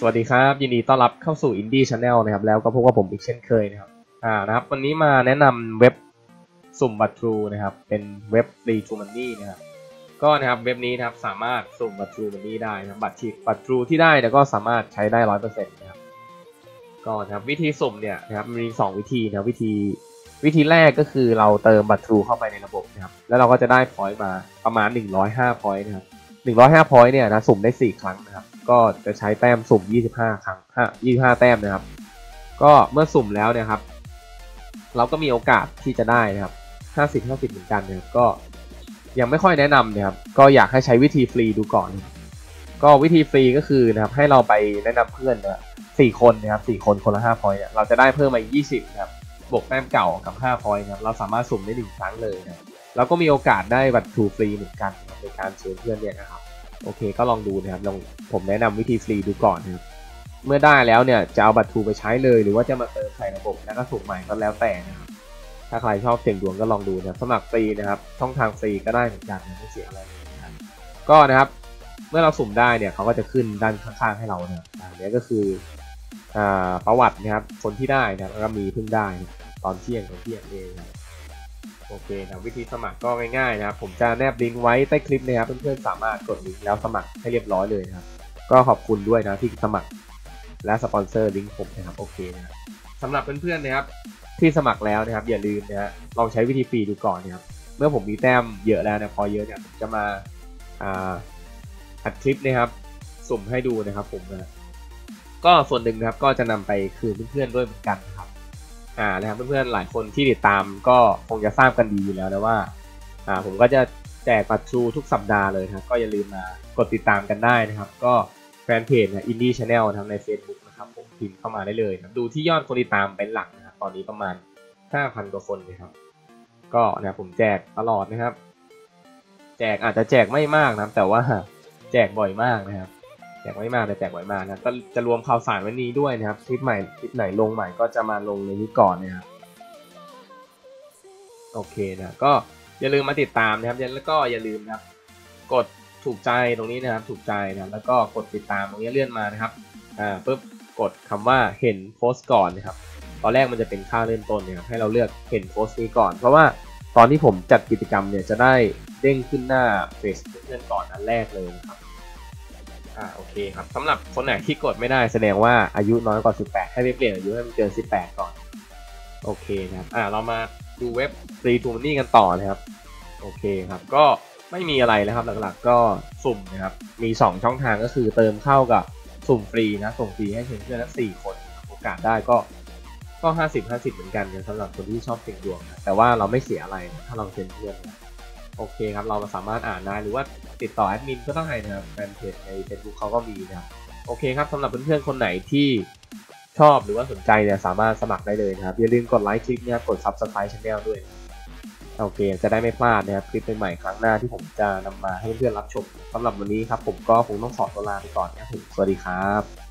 สวัสดีครับ ยินดีต้อนรับเข้าสู่ Indie Channel นะครับ แล้วก็พบกับผมอีกเช่นเคยนะครับอ่านะครับ วันนี้มาแนะนำเว็บสุ่มบัตร True นะครับ เป็นเว็บ Free to Money นะครับ ก็นะครับเว็บนี้นะครับสามารถสุ่มบัตร True Money ได้นะครับบัตรฉีกบัตร True ที่ได้เนี่ยก็สามารถใช้ได้ร้อยเปอร์เซ็นต์นะครับก็นะครับวิธีสุ่มเนี่ยนะครับมีสองวิธีนะวิธีวิธีแรกก็คือเราเติมบัตร True เข้าไปในระบบนะครับแล้วเราก็จะได้พอยต์มาประมาณ 105พอยต์นะครับ 105พอยต์เนี่ยนะสุ่มได้4ครั้งนะครับ ก็จะใช้แต้มสุ่ม25ครั้ง25แต้มนะครับ ก็เมื่อสุ่มแล้วเนี่ยครับ เราก็มีโอกาสที่จะได้นะครับ50 50เหมือนกันนะครับก็ยังไม่ค่อยแนะนำนะครับ ก็อยากให้ใช้วิธีฟรีดูก่อน ก็วิธีฟรีก็คือนะครับ ให้เราไปแนะนำเพื่อนนะสี่คนนะครับสี่คนคนละ5พอยต์เนี่ยเราจะได้เพิ่มมาอีก20นะครับบวกแต้มเก่ากับ5พอยต์นะครับ เราสามารถสุ่มได้หนึ่งครั้งเลยนะครับ แล้วก็มีโอกาสได้บัตรทูฟรีเหมือนกันนะครับในการเชิญเพื่อนเนี่ยนะครับโอเคก็ลองดูนะครับลองผมแนะนำวิธีฟรีดูก่อนนะครับเมื่อได้แล้วเนี่ยจะเอาบัตรทูไปใช้เลย หรือว่าจะมาเติมใส่ระบบแล้วก็สุ่มใหม่ก็แล้วแต่นะครับถ้าใครชอบเสี่ยงดวงก็ลองดูนะสมัครฟรีนะครับช่องทางฟรีก็ได้เหมือนกันไม่เสียอะไรนะก็นะครับเมื่อเราสุ่มได้เนี่ยเขาก็จะขึ้นด้านข้างๆให้เรานะครับอันนี้ก็คืออประวัตินะครับคนที่ได้นะแล้วก็มีเพิ่งได้ ตอนเที่ยงตอนเที่ยงเองนะ โอเคนะวิธีสมัครก็ง่ายๆนะครับผมจะแนบลิงก์ไว้ใต้คลิปนะครับเพื่อนๆสามารถกดลิงก์แล้วสมัครให้เรียบร้อยเลยนะครับก็ขอบคุณด้วยนะที่สมัครและสปอนเซอร์ลิงก์ผมนะครับโอเคนะครับสำหรับเพื่อนๆนะครับที่สมัครแล้วนะครับ อย่าลืมนะฮะลองใช้วิธีฟรีดูก่อนนะครับเมื่อผมมีแต้มเยอะแล้วนะพอเยอะเนี่ยผมจะมาอ่าอัดคลิปนะครับสุ่มให้ดูนะครับผมนะก็ส่วนหนึ่งนะครับก็จะนำไปคืนเพื่อนๆด้วยเหมือนกันนะครับ อ่านะครับเพื่อนๆหลายคนที่ติดตามก็คงจะทราบกันดีอยู่แล้วนะว่าอ่าผมก็จะแจกบัตรทรูทุกสัปดาห์เลยครับก็อย่าลืมมากดติดตามกันได้นะครับ ก็แฟนเพจนะอินดี้ชาแนลนะครับใน Facebook นะครับผมพิมพ์เข้ามาได้เลยนะดูที่ยอดคนติดตามเป็นหลักนะครับตอนนี้ประมาณ 5,000 กว่าคนนะครับ ก็นะผมแจกตลอดนะครับ แจกอาจจะแจกไม่มากนะแต่ว่าแจกบ่อยมากนะครับ จกไม่มากแต่แจกบ่อยมากนะครับก็จะรวมข่าวสารว้นี้ด้วยนะครับคลิปใหม่คลิปไหนลงใหม่ก็จะมาลงในนี้ก่อนนะครับโอเคนะก็อย่าลืมมาติดตามนะครับแล้วก็อย่าลืมนะครับ กดถูกใจตรงนี้นะครับถูกใจนะแล้วก็กดติดตามตรงนี้เลื่อนมานะครับอ่าปุ๊บกดคำว่าเห็นโพสต์ก่อนนะครับตอนแรกมันจะเป็นค่าเริ่มต้นเนี่ยครับให้เราเลือกเห็นโพสต์นี้ก่อน เพราะว่าตอนที่ผมจัดกิจกรรมเนี่ยจะได้เด้งขึ้นหน้าเฟซเพื่อนก่อนอันแรกเลยนะครับ อ่าโอเคครับสำหรับคนไหนที่กดไม่ได้แสดงว่าอายุน้อยกว่า 18 ให้ไปเปลี่ยนอายุให้มันเกิน 18 ก่อน โอเคครับอ่าเรามาดูเว็บ Free to Money กันต่อนะครับ โอเคครับ ก็ไม่มีอะไรแล้วครับหลักๆก็สุ่มนะครับ มี 2 ช่องทางก็คือเติมเข้ากับสุ่มฟรีนะส่งฟรีให้เพื่อนๆละ4คนโอกาสได้ก็ก็ห้าสิบห้าสิบเหมือนกันนะสำหรับคนที่ชอบเสี่ยงดวงนะแต่ว่าเราไม่เสียอะไรถ้าเราเป็นเพื่อนนะ โอเคครับเราสามารถอ่านได้หรือว่าติดต่อแอดมินก็ได้นะครับแฟนเพจใน Facebook เขาก็มีนะครับโอเคครับสำหรับเพื่อนๆคนไหนที่ชอบหรือว่าสนใจเนี่ยสามารถสมัครได้เลยนะครับ อย่าลืมกดไลค์คลิปนะครับกด Subscribe Channel ด้วย โอเค จะได้ไม่พลาดนะครับคลิปใหม่ๆครั้งหน้าที่ผมจะนำมาให้เพื่อนๆรับชมสำหรับวันนี้ครับผมก็คงต้องขอตัวลาไปก่อนนะครับผมสวัสดีครับ